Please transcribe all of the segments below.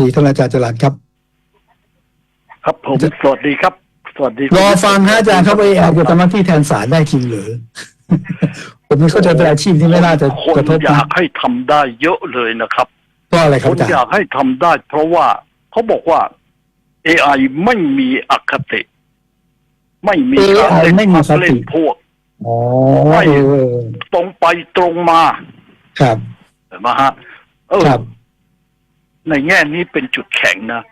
ดีท่านอาจารย์จรัญครับ ครับผมสวัสดีครับ สวัสดีรอฟังฮะอาจารย์ครับว่า AI จะทำหน้าที่แทนศาลได้จริงหรือผมนี่เข้าใจเป็นอาชีพที่ไม่น่าจะคนกระทบอยานะกให้ทำได้เยอะเลยนะครับก็อะไรคครับนอาจารอยากย์ให้ทำได้ เพราะว่าเขาบอกว่า AI ไม่มีอคติ ไม่มีการ AI เล่นไม่มีพรรคสติเล่นพวกอ๋อไม่เออตรงไปตรงมา ครับเห็นไหมฮะเออครับ ในแง่นี้เป็นจุดแข็งนะ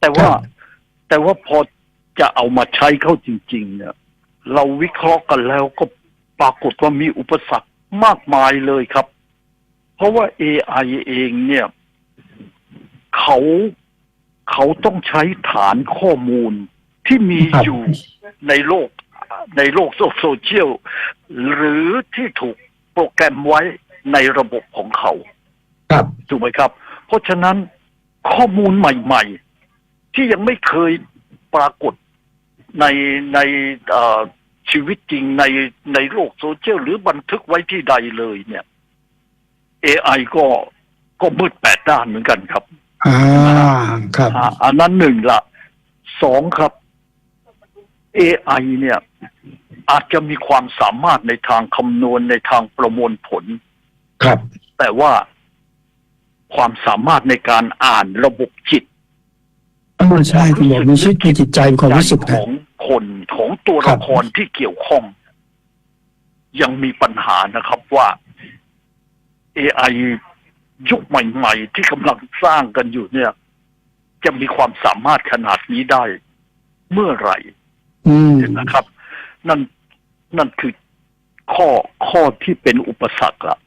แต่ว่าครับแต่ว่าพอจะเอามาใช้เข้าจริง ๆ เนี่ย เราวิเคราะห์กันแล้วก็ปรากฏว่ามีอุปสรรคมากมายเลยครับ เพราะว่า AI เองเนี่ย เขาเขาต้องใช้ฐานข้อมูลที่มีครับอยู่ในโลกในโลกโซเชียลหรือที่ถูกโปรแกรมไว้ในระบบของเขา ครับถูกไหมครับ เพราะฉะนั้นข้อมูลใหม่ ๆ ที่ยังไม่เคยปรากฏในในเอ่อชีวิตจริงในในโลกโซเชียลหรือบันทึกไว้ที่ใดเลยเนี่ย AI ก็ก็มืดแปดด้านเหมือนกันครับ อ่าครับอ่าอันนั้นหนึ่งละสองครับ AI เนี่ย อาจจะมีความสามารถในทางคำนวณในทางประมวลผล ครับ แต่ว่า ความสามารถในการอ่านระบบจิตเออใช่คุณบอกมีชีวิตมีจิตใจมีความรู้สึกขนะองคนของตัวครัละบครที่เกี่ยวข้อง ยังมีปัญหานะครับว่า AI ยุคใหม่ ๆ ที่กำลังสร้างกันอยู่เนี่ย จะมีความสามารถขนาดนี้ได้เมื่อไหร่อืมนะครับ นั่นนั่นคือข้อข้อที่เป็นอุปสรรคละ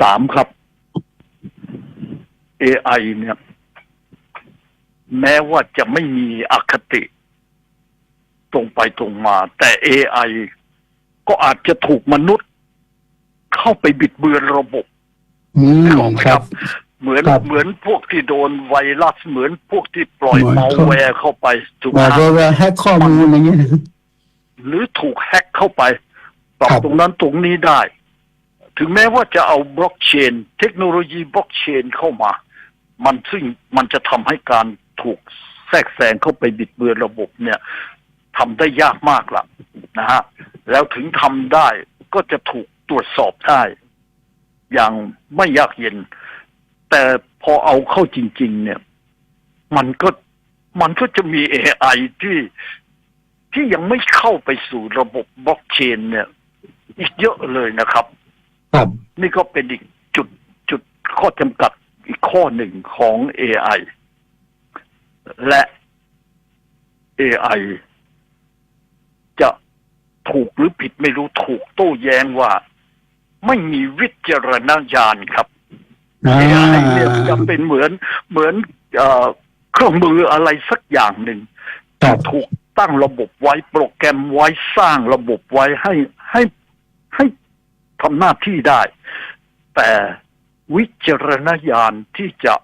สามครับ AI เนี่ย แม้ว่าจะไม่มีอคติ ตรงไปตรงมา แต่ AI ก็อาจจะถูกมนุษย์ เข้าไปบิดเบือนระบบอืนึกมออกไหมคครัรับบเหมือนครับเหมือนพวกที่โดนไวรัสเหมือนพวกที่ปล่อยเหมือนเมาเขาแวร์เข้าไปถูกไหมมาฮะก็ว่าแฮกข้อมูลอะไรเงี้ยหรือถูกแฮ็กเข้าไปปรับครับตรงนั้นตรงนี้ได้ ถึงแม้ว่าจะเอาบล็อกเชน เทคโนโลยีบล็อกเชนเข้ามา มันซึ่งมันจะทำให้การถูกแทรกแซงเข้าไปบิดเบือนระบบเนี่ยทำได้ยากมากละนะฮะแล้วถึงทำได้ก็จะถูกตรวจสอบได้ อย่างไม่ยากเย็น แต่พอเอาเข้าจริง ๆ เนี่ย มันก็มันก็จะมี AI ที่ที่ยังไม่เข้าไปสู่ระบบบล็อกเชน เนี่ย อีกเยอะเลยนะครับ ครับ นี่ก็เป็นอีกจุดจุดข้อจำกัด อีกข้อหนึ่งของ AI และ AI จะถูกหรือผิดไม่รู้ถูกโต้แย้งว่า ไม่มีวิจารณญาณครับอ่า AI เนี่ยจะเป็นเหมือนเหมือนเอ่อเครื่องมืออะไรสักอย่างหนึ่งครับถูกตั้งระบบไว้โปรแกรมไว้สร้างระบบไว้ให้ให้ให้ทำหน้าที่ได้ แต่ วิจารณญาณที่จะ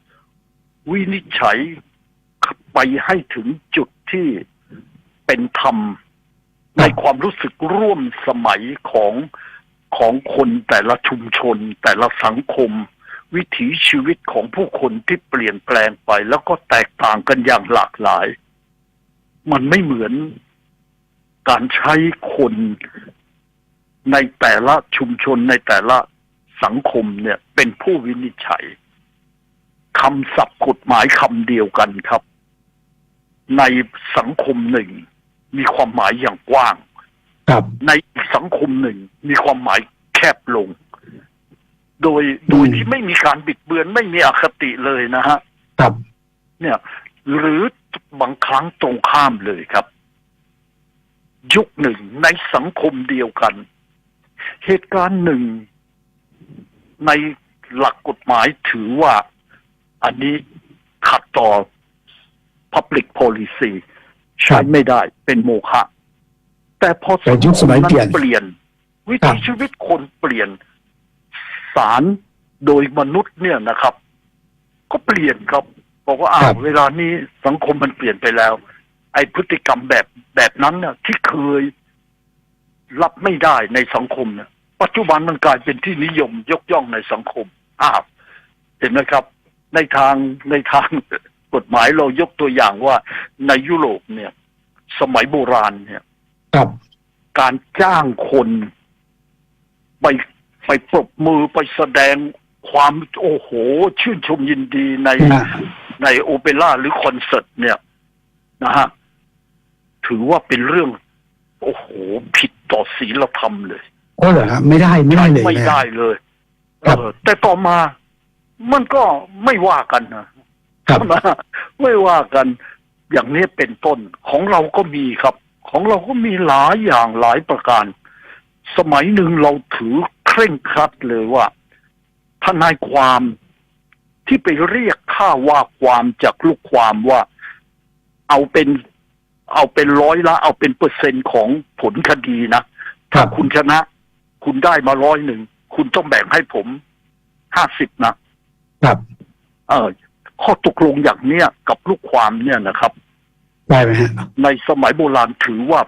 วินิจฉัยไปให้ถึงจุดที่เป็นธรรม ในความรู้สึกร่วมสมัยของของคนแต่ละชุมชน แต่ละสังคม วิถีชีวิตของผู้คนที่เปลี่ยนแปลงไป แล้วก็แตกต่างกันอย่างหลากหลาย มันไม่เหมือนการใช้คนในแต่ละชุมชนในแต่ละ สังคมเนี่ยเป็นผู้วินิจฉัยคำศัพท์กฎหมายคำเดียวกันครับ ในสังคมหนึ่ง มีความหมายอย่างกว้าง ครับ ในอีกสังคมหนึ่ง มีความหมายแคบลง โดยโดยอืมที่ไม่มีการบิดเบือนไม่มีอคติเลยนะฮะครับ เนี่ย หรือบางครั้งตรงข้ามเลยครับ ยุคหนึ่งในสังคมเดียวกัน เหตุการณ์หนึ่ง ในหลักกฎหมายถือว่าอันนี้ขัดต่อ Public Policy ใช้ไม่ได้เป็นโมฆะแต่พอแต่ยุคสมัยเปลี่ยนเปลี่ยน วิครัถีบชีวิตคนเปลี่ยนสารโดยมนุษย์เนี่ยนะครับ ก็เปลี่ยนครับบอกว่าอ้าครัวบเวลานี้สังคมมันเปลี่ยนไปแล้ว ไอ้พฤติกรรมแบบแบบนั้นเนี่ยที่เคยรับไม่ได้ในสังคมเนี่ย ปัจจุบันมันกลายเป็นที่นิยมยกย่องในสังคมอ้าวเห็นไหมครับ ในทางในทางฎหมายเรายกตัวอย่างว่าในยุโรปเนี่ย สมัยโบราณเนี่ยครับการจ้างคนไปไปปรบมือไปแสดงความโอ้โห ชื่นชมยินดีในนะในโอเปร่าหรือคอนเสิร์ตเนี่ยนะฮะถือว่าเป็นเรื่อง โอ้โห ผิดต่อศีลธรรมเลย โอ้เหรอครับไม่ได้ไม่ได้เลยไม่นะได้เลยครับเออแต่ต่อมา มันก็ไม่ว่ากันนะครับนะไม่ว่ากัน อย่างนี้เป็นต้นของเราก็มีครับ ของเราก็มีหลายอย่างหลายประการ สมัยหนึ่งเราถือเคร่งครัดเลยว่าทนายความที่ไปเรียกค่าว่าความจากลูกความว่าเอาเป็นเอาเป็นร้อยละ เอาเป็นเปอร์เซ็นต์ของผลคดีนะครัถ้าบคุณชนะ คุณได้มาร้อยหนึ่ง คุณต้องแบ่งให้ผมห้าสิบนะครับ เออข้อตกลงอย่างเนี้ยกับลูกความเนี่ยนะครับ ได้ไหมฮะในสมัยโบราณถือว่า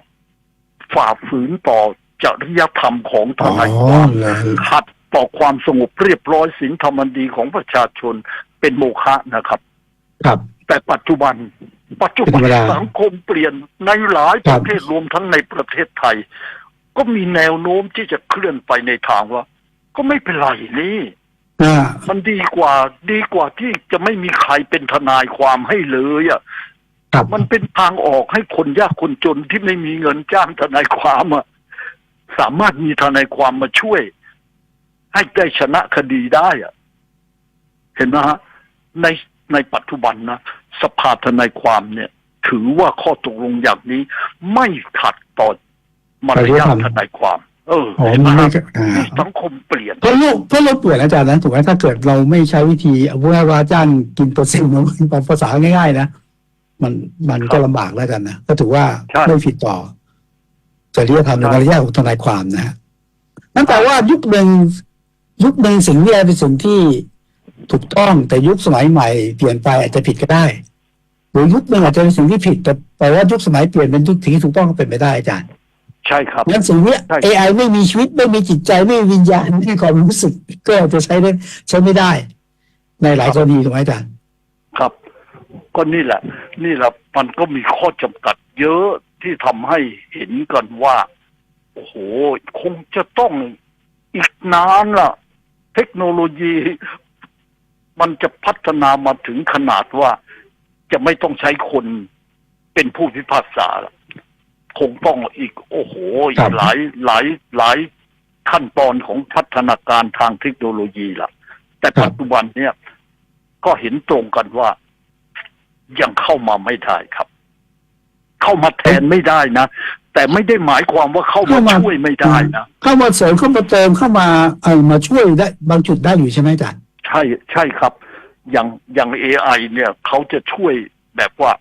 ฝ่าฝืนต่อจริยธรรมของทอ๋อนายความเหรอขัดต่อความสงบเรียบร้อยศีลธรรมอันดีของประชาชนเป็นโมฆะนะครับ ครับ แต่ปัจจุบัน ปัจจุบันเป็นธรรมดาสังคมเปลี่ยนในหลายคปรับระเทศรวมทั้งในประเทศไทย ก็มีแนวโน้มที่จะเคลื่อนไปในทางว่า ก็ไม่เป็นไรนี่อ่ามันดีกว่าดีกว่าที่จะไม่มีใครเป็นทนายความให้เลยอะครับมันเป็นทางออกให้คนยากคนจนที่ไม่มีเงินจ้างทนายความอะสามารถมีทนายความมาช่วย ให้ได้ชนะคดีได้อะ เห็นไหมฮะในในปัจจุบันนะสภาทนายความเนี่ย ถือว่าข้อตกลงอย่างนี้ไม่ขัดต่อ มารยาททนายความ เอออ๋อเห็นไหมไม่ฮะอ่าที่สังคมเปลี่ยนเพราะโลกเพราะโลกเปลี่ยนอาจารย์นะถูกไหมถ้าเกิดเราไม่ใช้วิธีเอาว่าว่าจ้างกินเปอร์เซ็นต์มันภาษาง่ายๆนะมันมันก็ลำบากแล้วกันนะก็ถือว่าใช่ไม่ผิดต่อจริยธรรมในใช่มารยาทของทนายความนะฮะนั่นแปลว่ายุคหนึ่งยุคหนึ่งสิ่งนี้เป็นสิ่งที่ถูกต้องแต่ยุคสมัยใหม่เปลี่ยนไปอาจจะผิดก็ได้หรือยุคหนึ่งอาจจะเป็นสิ่งที่ผิด แต่แปลว่ายุคสมัยเปลี่ยนเป็นยุคที่ถูกต้องก็เป็นไปได้อาจารย์ ใช่ครับงั้นสิ่งนี้ใช่ AI ไม่มีชีวิตไม่มีจิตใจไม่มีวิญญาณไม่มีความรู้สึก ก็อาจจะใช้ได้ใช้ไม่ได้ ในหลายกรณีถูกไหมอาจารย์ครับ ก็นี่แหละ นี่แหละมันก็มีข้อจำกัดเยอะที่ทำให้เห็นกันว่า โอ้โห คงจะต้องอีกนานล่ะ เทคโนโลยี มันจะพัฒนามาถึงขนาดว่าจะไม่ต้องใช้คนเป็นผู้พิพากษาละ คงต้องอีกโอ้โหอีครักบหลายหลายหลายขั้นตอนของพัฒนาการทางเทคโนโลยีล่ะ แต่ปัจจุบันเนี่ยก็เห็นตรงกันว่ายังเข้ามาไม่ได้ครับ เข้ามาแทนไม่ได้นะ แต่ไม่ได้หมายความว่าเข้ามาช่วยไม่ได้นะเข้ามาเสริมเข้ามาเติมเข้ามาเออมาช่วยได้ บางจุดได้อยู่ใช่ไหมอาจารย์ใช่ใช่ครับ อย่างอย่างเอไอเนี่ยเขาจะช่วยแบบว่า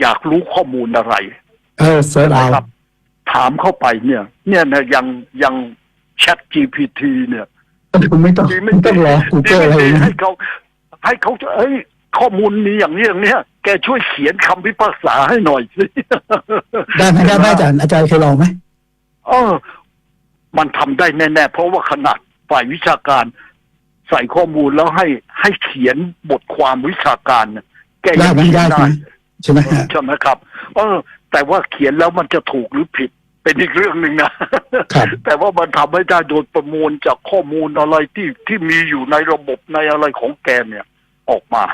อยากรู้ข้อมูลอะไร เออเสิร์ชเอานะครับ ถามเข้าไปเนี่ย เนี่ยนะอย่างอย่าง Chat GPT เนี่ยคุณไม่ต้องดีไม่ต้องรอดี Google อะไรไม่ดีนะให้เขาให้เขาจะเอ้ยข้อมูลมีอย่างนี้อย่างเนี้ย แกช่วยเขียนคำพิพากษาให้หน่อยสิได้ไหมได้ไหมอาจารย์อาจารย์เคยลองไหมเออ มันทำได้แน่ ๆ เพราะว่าขนาดฝ่ายวิชาการ ใส่ข้อมูลแล้วให้ให้เขียนบทความวิชาการเนี่ยแกได้ยังไหมเขียได้นไหมได้ ใช่ไหมฮะ ใช่ไหมครับ เออ แต่ว่าเขียนแล้วมันจะถูกหรือผิดเป็นอีกเรื่องหนึ่งนะครับแต่ว่ามันทำให้ได้โดยประมวลจากข้อมูลอะไรที่ที่มีอยู่ในระบบในอะไรของแกเนี่ย ออกมา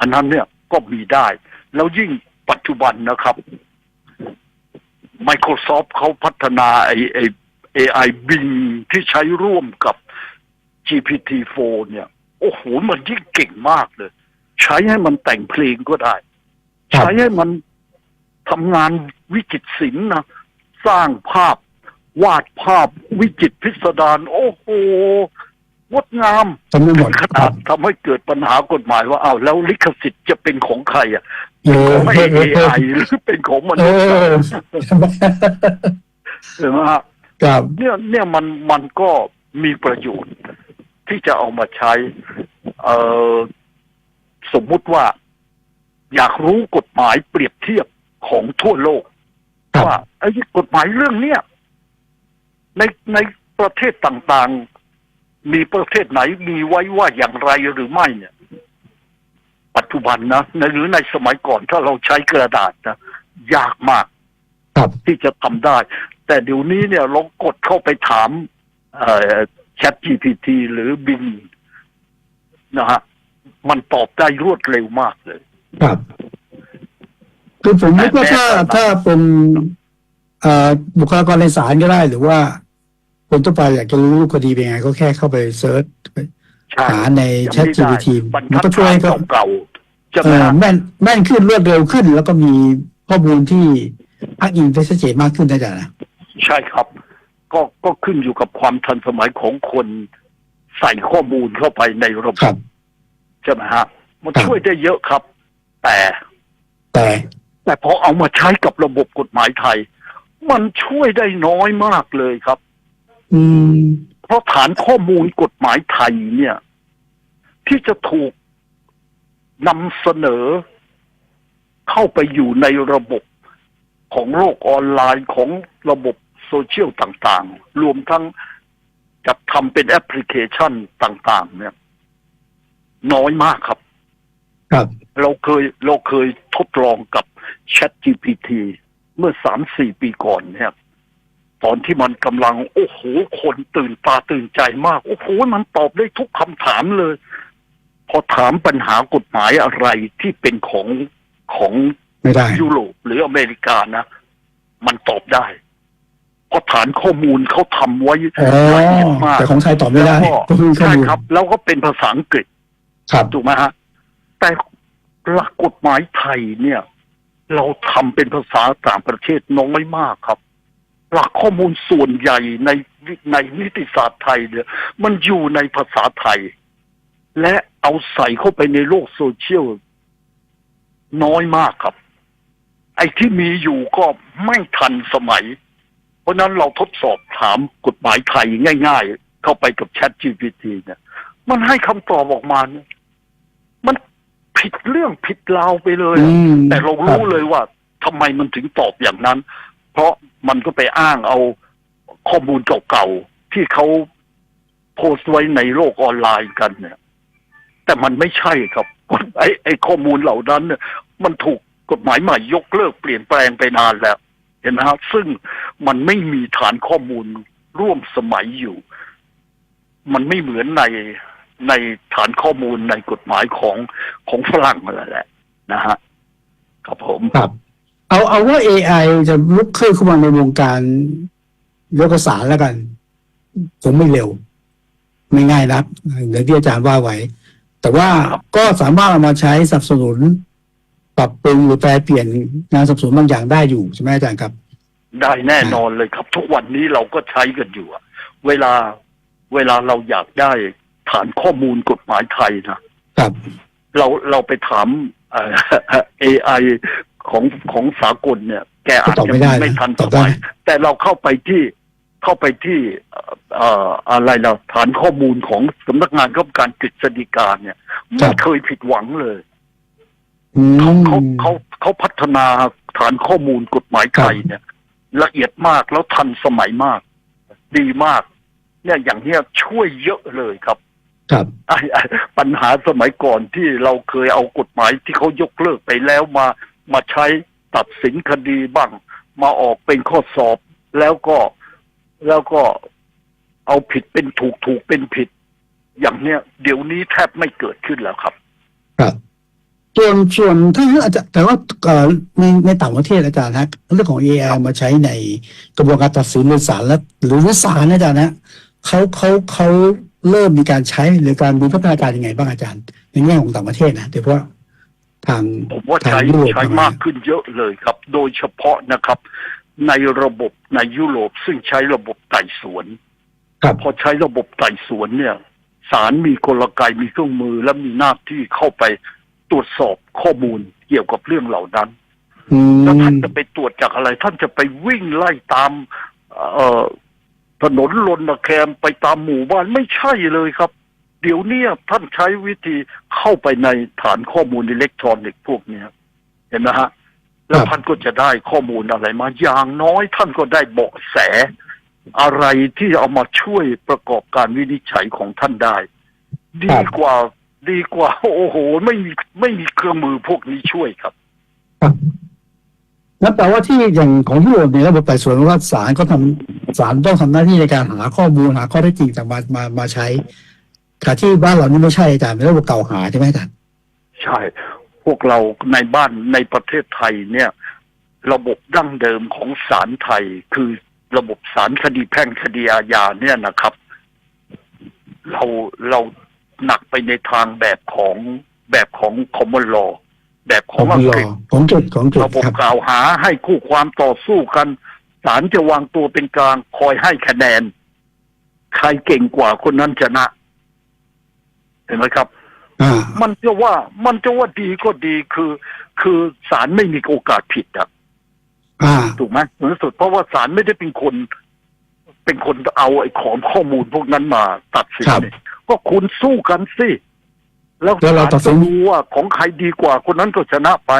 อันนั้นเนี่ยก็มีได้ แล้วยิ่งปัจจุบันนะครับ Microsoft เขาพัฒนาไอไอ AI Bing ที่ใช้ร่วมกับ GPT-4 เนี่ย โอ้โห มันยิ่งเก่งมากเลย ใช้ให้มันแต่งเพลงก็ได้ครับใช้ให้มัน ทำงานวิจิตรศิลป์นะสร้างภาพวาดภาพวิจิตรพิสดารโอ้โหงดงามทำไม่หมดขคนารัดบทำให้เกิดปัญหากฎหมายว่าอ้าวแล้วลิขสิทธิ์จะเป็นของใครอะเออของเออเออเออ AI หรือเป็นของมเอนุษย์อใช่ไหมฮะครับเนี่ยเนี่ยมันมันก็มีประโยชน์ ที่จะเอามาใช้ เอ่อสมมุติว่า อยากรู้กฎหมายเปรียบเทียบ ของทั่วโลกครับว่าไอ้กฎหมายเรื่องเนี้ยในในประเทศต่างๆ มีประเทศไหนมีไว้ว่าอย่างไรหรือไม่เนี่ย ปัจจุบันนะในหรือในสมัยก่อนถ้าเราใช้กระดาษนะยากมากครับที่จะทำได้ แต่เดี๋ยวนี้เนี่ยเรากดเข้าไปถามเอ่อ Chat GPT หรือบินนะฮะมันตอบได้รวดเร็วมากเลย ครับ คือผมนึกว่าถ้าแต่แต่ถ้าเป็นเอ่อบุคลากรในศาลก็ได้หรือว่า คนทั่วไปอยากจะรู้คดีเป็นไง ก็แค่เข้าไปเซิร์ชใช่หาในยัง Chat ไม่ได้ GPT บรรมันทัดก็ช่วยฐาให้นเขาเก่าๆใช่ไหเอ่มอฮะแม่นแม่นขึ้นรวดเร็วขึ้น แล้วก็มีข้อมูลที่อ้างอิงได้ชัดเจนมากขึ้นนะจ๊ะนะใช่ครับ ก็ก็ขึ้นอยู่กับความทันสมัยของคนใส่ข้อมูลเข้าไปในระบครับบใช่ไหมฮะมันครับช่วยได้เยอะครับ แต่แต่ แต่พอเอามาใช้กับระบบกฎหมายไทย มันช่วยได้น้อยมากเลยครับ อืม เพราะฐานข้อมูลกฎหมายไทยเนี่ย ที่จะถูกนำเสนอ เข้าไปอยู่ในระบบของโลกออนไลน์ของระบบโซเชียลต่างๆ รวมทั้งจัดทำเป็นแอปพลิเคชันต่าง ๆ เนี่ย น้อยมากครับ ครับ เราเคยเราเคยทดลองกับ Chat GPT เมื่อสามสี่ปีก่อนเนี่ยตอนที่มันกำลัง โอ้โห คนตื่นตาตื่นใจมาก โอ้โห มันตอบได้ทุกคำถามเลย พอถามปัญหากฎหมายอะไรที่เป็นของของไม่ได้ยุโรปหรืออเมริกานะ มันตอบได้เพราะฐานข้อมูลเขาทำไว้อ๋อละเอียดมากแต่ของไทยตอบไม่ได้แล้วก็ก็คือข้อใช่มูลครับ แล้วก็เป็นภาษาอังกฤษครับถูกไหมฮะแต่หลักกฎหมายไทยเนี่ย เราทำเป็นภาษาต่างประเทศน้อยมากครับ หลักข้อมูลส่วนใหญ่ในในนิติศาสตร์ไทยเนี่ยมันอยู่ในภาษาไทย และเอาใส่เข้าไปในโลกโซเชียลน้อยมากครับ ไอ้ที่มีอยู่ก็ไม่ทันสมัย เพราะนั้นเราทดสอบถามกฎหมายไทยง่าย ๆ เข้าไปกับ Chat GPT เนี่ย มันให้คำตอบออกมาเนี่ย ผิดเรื่องผิดราวไปเลยอะอืมแต่เรารู้เลยว่าทำไมมันถึงตอบอย่างนั้น เพราะมันก็ไปอ้างเอาข้อมูลเก่าๆที่เขาโพสต์ไว้ในโลกออนไลน์กันเนี่ย แต่มันไม่ใช่ครับไอ้ไอ้ข้อมูลเหล่านั้นเนี่ยมันถูกกฎหมายใหม่ยกเลิกเปลี่ยนแปลงไปนานแล้ว เห็นไหมครับซึ่งมันไม่มีฐานข้อมูลร่วมสมัยอยู่ มันไม่เหมือนใน ในฐานข้อมูลในกฎหมายของของฝรั่งนั่นแหละนะฮะครับผมครับเอาเอาว่า AI จะลุกขึ้นเข้ามาในวงการยกสารแล้วกันผมไม่เร็ว ไม่ง่ายนักอย่างที่อาจารย์ว่าไว้ แต่ว่าครับก็สามารถเอามาใช้สนับสนุน ปรับปรุงหรือแปลเปลี่ยนงานสนับสนุนบางอย่างได้อยู่ใช่ไหมอาจารย์ครับ ได้แน่นอนเลยครับ ทุกวันนี้เราก็ใช้กันอยู่อะเวลาเวลาเราอยากได้ ฐานข้อมูลกฎหมายไทยนะครับ เราเราไปถามเอ่อ AI ของของสากลเนี่ย แกอาจตอบจะไม่ได้นะไม่ทันตสอบได้มัยแต่เราเข้าไปที่เข้าไปที่เอ่อเอ่ออะไรเราฐานข้อมูลของสำนักงานข้าราชการกฤษฎีกาเนี่ยไม่เคยผิดหวังเลยอืเขามเขาเขาเขาพัฒนาฐานข้อมูลกฎหมายไทยเนี่ย ละเอียดมากแล้วทันสมัยมาก ดีมาก เนี่ยอย่างเนี้ยช่วยเยอะเลยครับ ครับไอ้ไอ้ปัญหาสมัยก่อนที่เราเคยเอากฎหมายที่เขายกเลิกไปแล้วมามาใช้ตัดสินคดีบ้าง มาออกเป็นข้อสอบ แล้วก็แล้วก็เอาผิดเป็นถูกถูกเป็นผิด อย่างเนี้ยเดี๋ยวนี้แทบไม่เกิดขึ้นแล้วครับ ครับส่วนส่วนถ้าอาจารย์แต่ว่าเอ่อในในต่างประเทศอาจารย์นะเรื่องของ AI มาใช้ในกระบวนการตัดสินในศาลและหรือศาลนะอาจารย์นะเขาเขาเขา เริ่มมีการใช้หรือการมีพัฒนาการยังไงบ้างอาจารย์ ในแง่ของต่างประเทศนะโดยเฉพาะทางผมว่าทางใช้ยุโรปใช้มากขึ้นเยอะเลยครับ โดยเฉพาะนะครับ ในระบบในยุโรปซึ่งใช้ระบบไต่สวนครับพอใช้ระบบไต่สวนเนี่ยศาลมีกลไกมีเครื่องมือและมีหน้าที่เข้าไปตรวจสอบข้อมูลเกี่ยวกับเรื่องเหล่านั้นอืแล้วท่านมจะไปตรวจจากอะไร ท่านจะไปวิ่งไล่ตาม เอ่อ ถนนลนแคมไปตามหมู่บ้านไม่ใช่เลยครับ เดี๋ยวนี้ท่านใช้วิธีเข้าไปในฐานข้อมูลอิเล็กทรอนิกส์พวกนี้เห็นไหมฮะ แล้วท่านก็จะได้ข้อมูลอะไรมา อย่างน้อยท่านก็ได้เบาะแส อะไรที่เอามาช่วยประกอบการวินิจฉัยของท่านได้ ดีกว่าดีกว่า โอ้โห ไม่มีไม่มีเครื่องมือพวกนี้ช่วยครับครับนั่นแปลว่าที่อย่างของยุโรปเนี่ยระบบไต่สวนว่าศาลก็ทำ ศาลต้องทำหน้าที่ในการหาข้อมูลหาข้อเท็จจริงต่างมามามาใช้แต่ที่บ้านเรานี่ไม่ใช่อาจารย์เป็นระบบเกล่าวหาใช่ไหมอาจารย์ใช่ พวกเราในบ้านในประเทศไทยเนี่ย ระบบดั้งเดิมของศาลไทย คือระบบศาลคดีแพ่งคดีอาญาเนี่ยนะครับ เราเราหนักไปในทางแบบของแบบของคอมมอนลอแบบขขอองงอังรกอฤษของจุดของจุดระบบครับกล่าวหาให้คู่ความต่อสู้กัน ศาลจะวางตัวเป็นกลางคอยให้คะแนน ใครเก่งกว่าคนนั้นชนะ เห็นไหมครับอ่ามันจะว่ามันจะว่าดีก็ดีคือ คือศาลไม่มีโอกาสผิดอะอ่าถูกไหมในที่สุดเพราะว่าศาลไม่ได้เป็นคน เป็นคนเอาไอ้ของข้อมูลพวกนั้นมาตัดสินครับเนี่ยก็คุณสู้กันสิแล้วแล้วเราตัดสิศาลนจะรู้ว่าของใครดีกว่าคนนั้นก็ชนะไป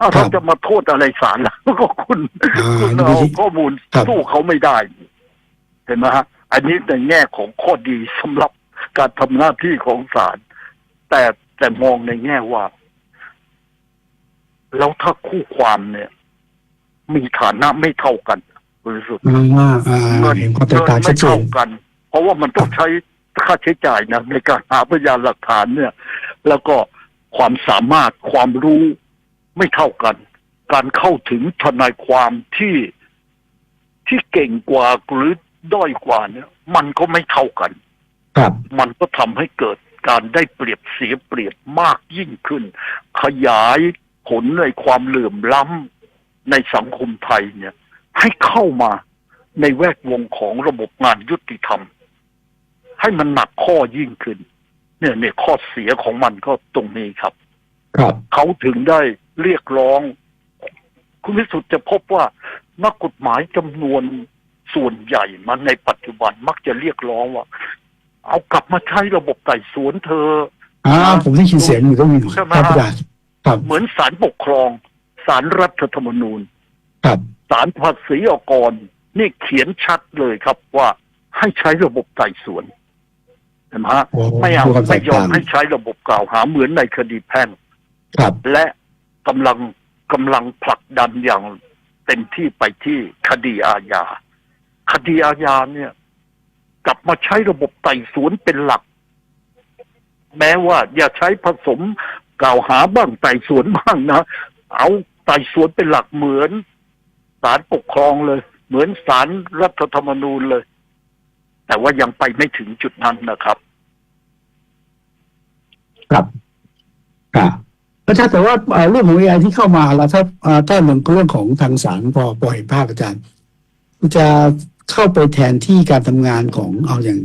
อ้าวครับเราจะมาโทษอะไรศาลล่ะก็คุณอ่าคุณนี่เอาไม่ใช่ข้อมูลครับสู้เขาไม่ได้ เห็นไหมฮะ อันนี้ในแง่ของข้อดีสำหรับการทำหน้าที่ของศาลแต่แต่มองในแง่ว่า แล้วถ้าคู่ความเนี่ย มีฐานะไม่เท่ากันบริสุทธิ์อ่าอ่าเงินเห็นความแตเงิกต่างชัไม่ดเจเท่านกัน เพราะว่ามันต้องใช้ค่าใช้จ่ายนะในการหาพยานหลักฐานเนี่ย แล้วก็ความสามารถความรู้ ไม่เท่ากัน การเข้าถึงทนายความที่ที่เก่งกว่าหรือด้อยกว่าเนี่ย มันก็ไม่เท่ากัน ครับ มันก็ทำให้เกิดการได้เปรียบเสียเปรียบมากยิ่งขึ้น ขยายผลในความเหลื่อมล้ำในสังคมไทยเนี่ย ให้เข้ามาในแวดวงของระบบงานยุติธรรม ให้มันหนักข้อยิ่งขึ้น เนี่ยเนี่ยข้อเสียของมันก็ตรงนี้ครับ ครับเขาถึงได้ เรียกร้อง คุณวิสุทธ์จะพบว่านักกฎหมายจำนวนส่วนใหญ่มันในปัจจุบันมักจะเรียกร้องว่า เอากลับมาใช้ระบบไต่สวนเธออ่าผมได้ยินเสียงอยู่ตรงนี้ใช่ไหมครับอาจารย์ครับเหมือนศาลปกครองศาลรัฐธรรมนูญครับศาลภาษีอากรนี่เขียนชัดเลยครับว่าให้ใช้ระบบไต่สวนเห็นไหมฮะโอ้ไม่เอาดูความแตไม่กยอมต่างให้ใช้ระบบกล่าวหาเหมือนในคดีแพ่งครับและ กำลังกำลังผลักดันอย่างเต็มที่ไปที่คดีอาญาคดีอาญาเนี่ย กลับมาใช้ระบบไต่สวนเป็นหลัก แม้ว่าอย่าใช้ผสมกล่าวหาบ้างไต่สวนบ้างนะเอาไต่สวนเป็นหลักเหมือนศาลปกครองเลย เหมือนศาลรัฐธรรมนูญเลย แต่ว่ายังไปไม่ถึงจุดนั้นนะครับ ครับครับ อาจารย์แต่ว่าเอ่อเรื่องของ AI ที่เข้ามาแล้วถ้าเอ่อถ้าเรื่องเรื่องของทางศาลพอพอเห็นภาพอาจารย์มันจะเข้าไปแทนที่การทำงานของเอาอย่าง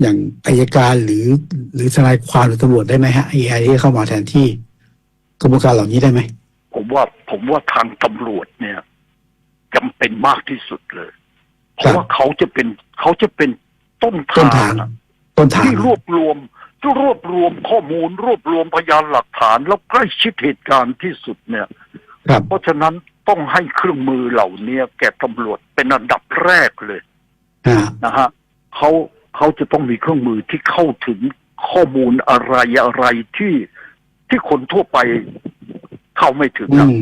อย่างอายการหรือหรือทนายความหรือตำรวจได้ไหมฮะ AI ที่เข้ามาแทนที่กระบวนการเหล่านี้ได้ไหมผมว่าผมว่าทางตำรวจเนี่ยจำเป็นมากที่สุดเลย เพครัราะบว่าเขาจะเป็นเขาจะเป็นต้นต้นทาทางงอะต้นทางที่รวบรวม รวบรวมข้อมูล รวบรวมพยานหลักฐาน แล้วใกล้ชิดเหตุการณ์ที่สุดเนี่ยครับเพราะฉะนั้นต้องให้เครื่องมือเหล่านี้แก่ตำรวจเป็นอันดับแรกเลยอ่านะฮะเขาเขาจะต้องมีเครื่องมือที่เข้าถึงข้อมูลอะไรอะไรที่ที่คนทั่วไปเข้าไม่ถึงอือะม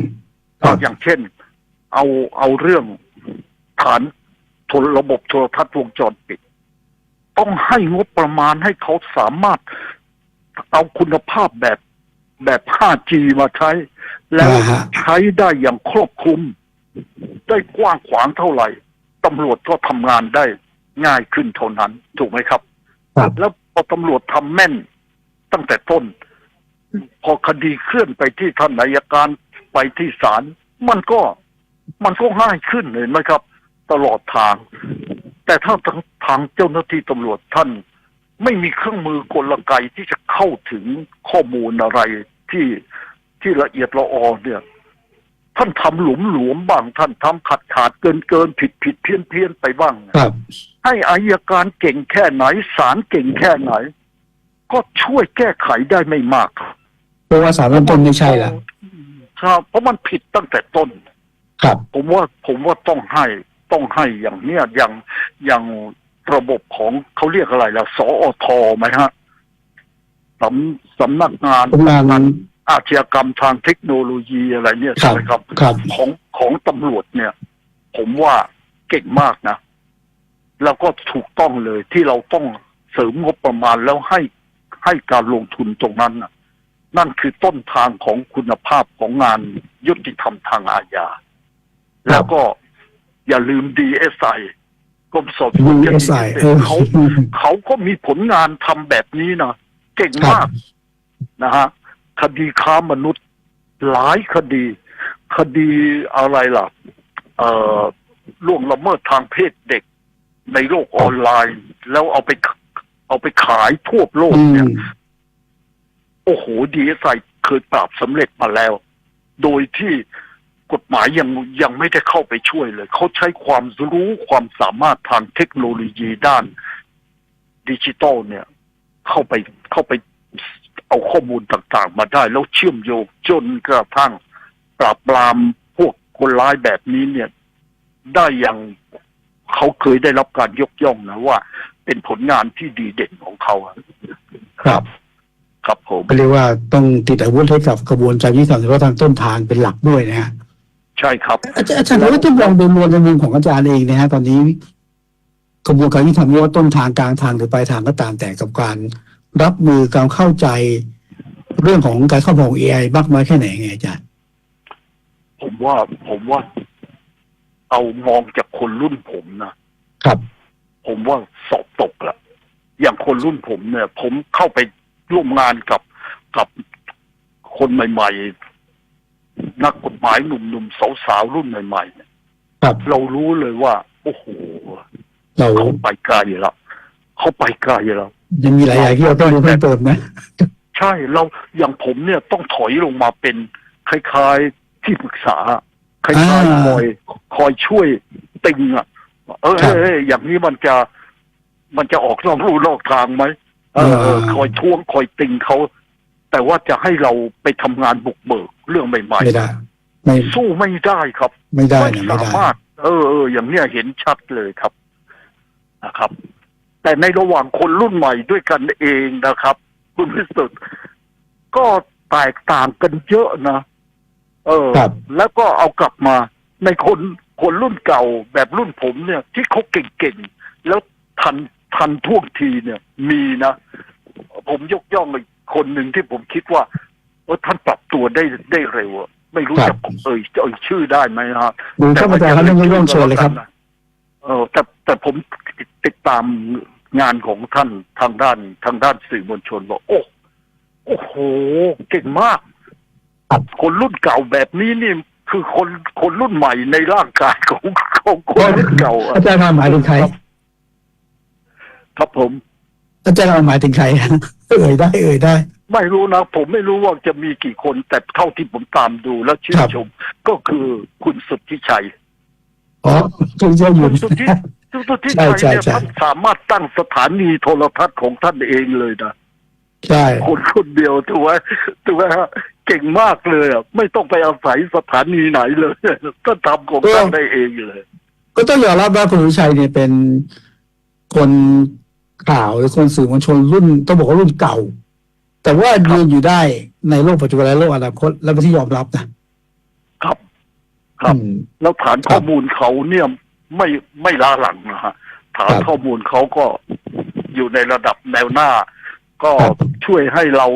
ครัเอาบอย่างเช่น เอาเอาเรื่องฐานโทรระบบโทรทัศน์วงจรปิด ต้องให้งบประมาณให้เขาสามารถเอาคุณภาพแบบแบบ 5G มาใช้ แล้วอ่าฮะใช้ได้อย่างครอบคลุม ได้กว้างขวางเท่าไหร่ตำรวจก็ทำงานได้ง่ายขึ้นเท่านั้น ถูกไหมครับ ครับแล้วพอตำรวจทำแม่นตั้งแต่ต้น พอคดีเคลื่อนไปที่ท่านนายการไปที่ศาลมันก็มันก็ง่ายขึ้นเห็นไหมครับ ตลอดทาง แต่ถ้าทางทางเจ้าหน้าที่ตำรวจท่าน ไม่มีเครื่องมือกลไกที่จะเข้าถึงข้อมูลอะไรที่ที่ละเอียดละออเนี่ย ท่านทำหลุมหลวมบ้างท่านทำขาดขาดเกินเกินผิดผิดเพี้ยนเพี้ยนไปบ้างครับให้อายการเก่งแค่ไหนศาลเก่งแค่ไหน ก็ช่วยแก้ไขได้ไม่มากครับเพราะว่าสารเริ่มต้นไม่ใช่ละครับเพราะมันผิดตั้งแต่ต้น ครับ ผมว่าผมว่าต้องให้ต้องให้อย่างเนี้ยอย่าง อย่างระบบของเขาเรียกอะไรล่ะสอทไหมฮะสำสำนักงานทำงานอาชญากรรมทางเทคโนโลยีอะไรเนี่ยครัใช่บไหมครับครับของของตำรวจเนี่ย ผมว่าเก่งมากนะ แล้วก็ถูกต้องเลยที่เราต้องเสริมงบประมาณแล้วให้ให้การลงทุนตรงนั้นนะนั่นคือต้นทางของคุณภาพของงานยุติธรรมทางอาญาแล้วก็อย่าลืมดีเอสไอ กรมสอบสวนคดี DSI พิเออเศษเขาเขาก็มีผลงานทำแบบนี้นะเก่งมากนะฮะคดีค้ามนุษย์หลายคดี คดีอะไรล่ะ เอ่อล่วงละเมิดทางเพศเด็กในโลกออนไลน์ แล้วเอาไปเอาไปขายทั่วโลกอืเนี่ยมโอ้โหดีเอสไอเคยปราบสำเร็จมาแล้ว โดยที่ กฎหมายยังยังไม่ได้เข้าไปช่วยเลย เขาใช้ความรู้ความสามารถทางเทคโนโลยีด้านดิจิตอลเนี่ย เข้าไปเข้าไปเอาข้อมูลต่างๆ มาได้ แล้วเชื่อมโยงจนกระทั่งปราบปรามพวกคนร้ายแบบนี้เนี่ย ได้อย่างเขาเคยได้รับการยกย่องนะว่า เป็นผลงานที่ดีเด่นของเขาอะครับครับผมก็เรียกว่าต้องติดอาวุธให้กับกระบวนการยุติธรรมเฉพาะทางต้นทางเป็นหลักด้วยนะฮะ ใช่ครับ อาจารย์อาจารย์ว่าต้องลองโดยรวมในมุมของอาจารย์เองนะฮะตอนนี้กระบวนการยุติธรรมไม่ว่าต้นทางกลางทางหรือปลายทางก็ตามแต่กับการรับมือการเข้าใจเรื่องของการเข้าถึง AI มากน้อยแค่ไหนไงอาจารย์ผมว่าผมว่าเอามองจากคนรุ่นผมนะครับ ผมว่าสอบตกละอย่างคนรุ่นผมเนี่ย ผมเข้าไปร่วมงานกับกับคนใหม่ ๆ นักกฎหมายหนุ่มๆสาวๆรุ่นใหม่ๆเนี่ยครับเรารู้เลยว่า โอ้โหเราเขาไปไกลแล้วเขาไปไกลแล้วยังมีหลายอย่างที่เราต้องรู้เพิ่มเติมนะ ใช่เราอย่างผมเนี่ยต้องถอยลงมาเป็นคล้ายๆที่ปรึกษาคล้ายอ่าๆคอยคอยช่วยติงอะ เออครับเอ้ยอย่างนี้มันจะมันจะออกนอกรูนอกทางไหมเออเอออ่าคอยท้วงคอยติงเขา แต่ว่าจะให้เราไปทำงานบุกเบิกเรื่องใหม่ไม่ได้ ไม่ๆสู้ไม่ได้ครับ ไม่ได้ไม่นะไม่สาได้มารถ เออเอออย่างเนี้ยเห็นชัดเลยครับนะครับ แต่ในระหว่างคนรุ่นใหม่ด้วยกันเองนะครับ คุณพิสุทธิ์ก็แตกต่างกันเยอะนะ เออครับแล้วก็เอากลับมาในคนคนรุ่นเก่าแบบรุ่นผมเนี่ย ที่เขาเก่งๆ แล้วทันทันท่วงทีเนี่ย มีนะ ผมยกย่องอีก คนหนึ่งที่ผมคิดว่าว่าท่านปรับตัวได้ได้เร็วอะไม่รู้ครัจะบเอ่ยเอ่ยชื่อได้ไหมฮะดูข้าพเจ้าครับท่านร่วมเชิญเลยครับเออแต่แต่ผมติดตามงานของท่านทางด้านทางด้านสื่อมวลชนบอกโอ้โอ้โหเก่งมากครับคนรุ่นเก่าแบบนี้นี่คือคนคนรุ่นใหม่ในร่างกายของของคนรุ่นเก่าอะอาจารย์หมายถึงใครครับผม อาจารย์หมายถึงใคร เอ่ยได้ เอ่ยได้ ไม่รู้นะ ผมไม่รู้ว่าจะมีกี่คนแต่เท่าที่ผมตามดูแล้วชื่นครับ ชม ก็คือคุณสุทธิชัย อ๋อคุณเจ้าอยู่คุณสุทธิคุณสุทธิใช่ชัยใช่เนี่ยใช่ ท่านสามารถตั้งสถานีโทรทัศน์ของท่านเองเลยนะ ใช่ คนคนเดียวถูกไหมถูกไหมฮะเก่งมากเลยอะไม่ต้องไปอาศัยสถานีไหนเลย ก็ทำของท่านได้เองเลย ก็ต้องยอมรับว่าคุณวิชัยเนี่ยเป็นคน ข่าวหรือคนสื่อมวลชนรุ่นต้องบอกว่ารุ่นเก่า แต่ว่ายืนอยู่ได้ในโลกปัจจุบันและโลกอนาคตและเป็นที่ยอมรับนะครับ ครับอืมแล้วฐานครับข้อมูลเขาเนี่ยไม่ไม่ล้าหลังนะฮะฐานครับข้อมูลเขาก็อยู่ในระดับแนวหน้า ก็ครับช่วยให้เรา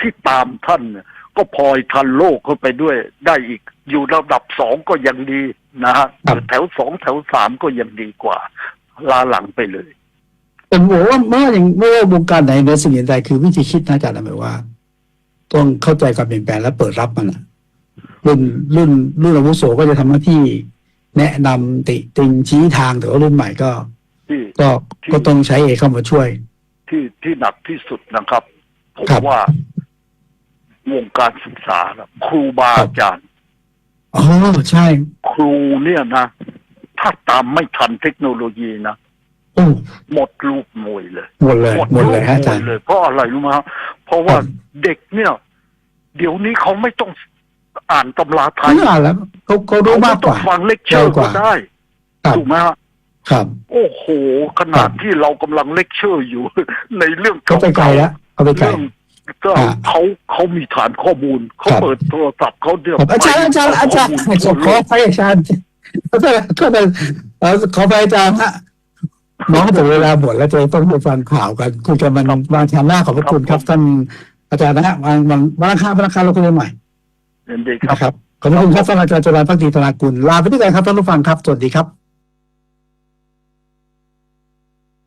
ที่ตามท่านเนี่ยก็พลอยทันโลกเข้าไปด้วยได้อีก อยู่ระดับสองก็ยังดีนะฮะครับแถวสองแถวสามก็ยังดีกว่าลาหลังไปเลย ผมบอกว่าไม่ว่าอย่างไม่ว่าวงการไหนในสิ่งใดคือวิธีคิดนะอาจารย์หมายว่า ต้องเข้าใจการเปลี่ยนแปลงและเปิดรับมันนะรุ่นรุ่นรุ่นอาวุโสก็จะทำหน้าที่ แนะนำติติงชี้ทางแต่ว่ารุ่นใหม่ก็ที่ก็ก็ต้องใช้เอเข้ามาช่วย ที่ที่หนักที่สุดนะครับผมครับว่าวงการศึกษานะครูบาอาจารย์อ๋อใช่ ครูเนี่ยนะ ถ้าตามไม่ทันเทคโนโลยีนะโอ้ หมดลูกมวยเลย หมดเลยหมดเลยฮะอาลูจากรมวย์เลยเพราะอะไรรู้ไหมฮะเพราะว่าครับเด็กเนี่ย เดี๋ยวนี้เขาไม่ต้องอ่านตำราไทเขายอ่านแล้วเขาเขาเขารู้ไม่มากต้กองว่าฟังเลคเชอร์เร็วกก็ว่าได้ครับถูกไหมฮะครับ โอ้โห ขนาดที่เรากำลังเลคเชอร์อยู่ ในเรื่องเขาไปไกลแล้วเขาไปไกลเรื่องก็อ่าเขาเขามีฐานข้อมูลเขาครับเปิดโทรศัพท์เขาเดียวครับอาจารย์อาจารย์อาจารย์ขอไปอาจารย์ขอไปขอไปเอ่อขอไปอาจารย์ฮะ น้องแต่เวลาหมดแล้วจะต้องไปฟังข่าวกันคุยกันมันบางชาหน้าขอบพระคุณครับท่านอาจารย์นะฮะวันวันวันอังคารวันอังคารเราคุยกันใหม่เห็นดีครับนะครับขอบพระคุณครับท่านอาจารย์จรัญพักดีธนากุลลาไปด้วยกันครับท่านผู้ฟังครับสวัสดีครับ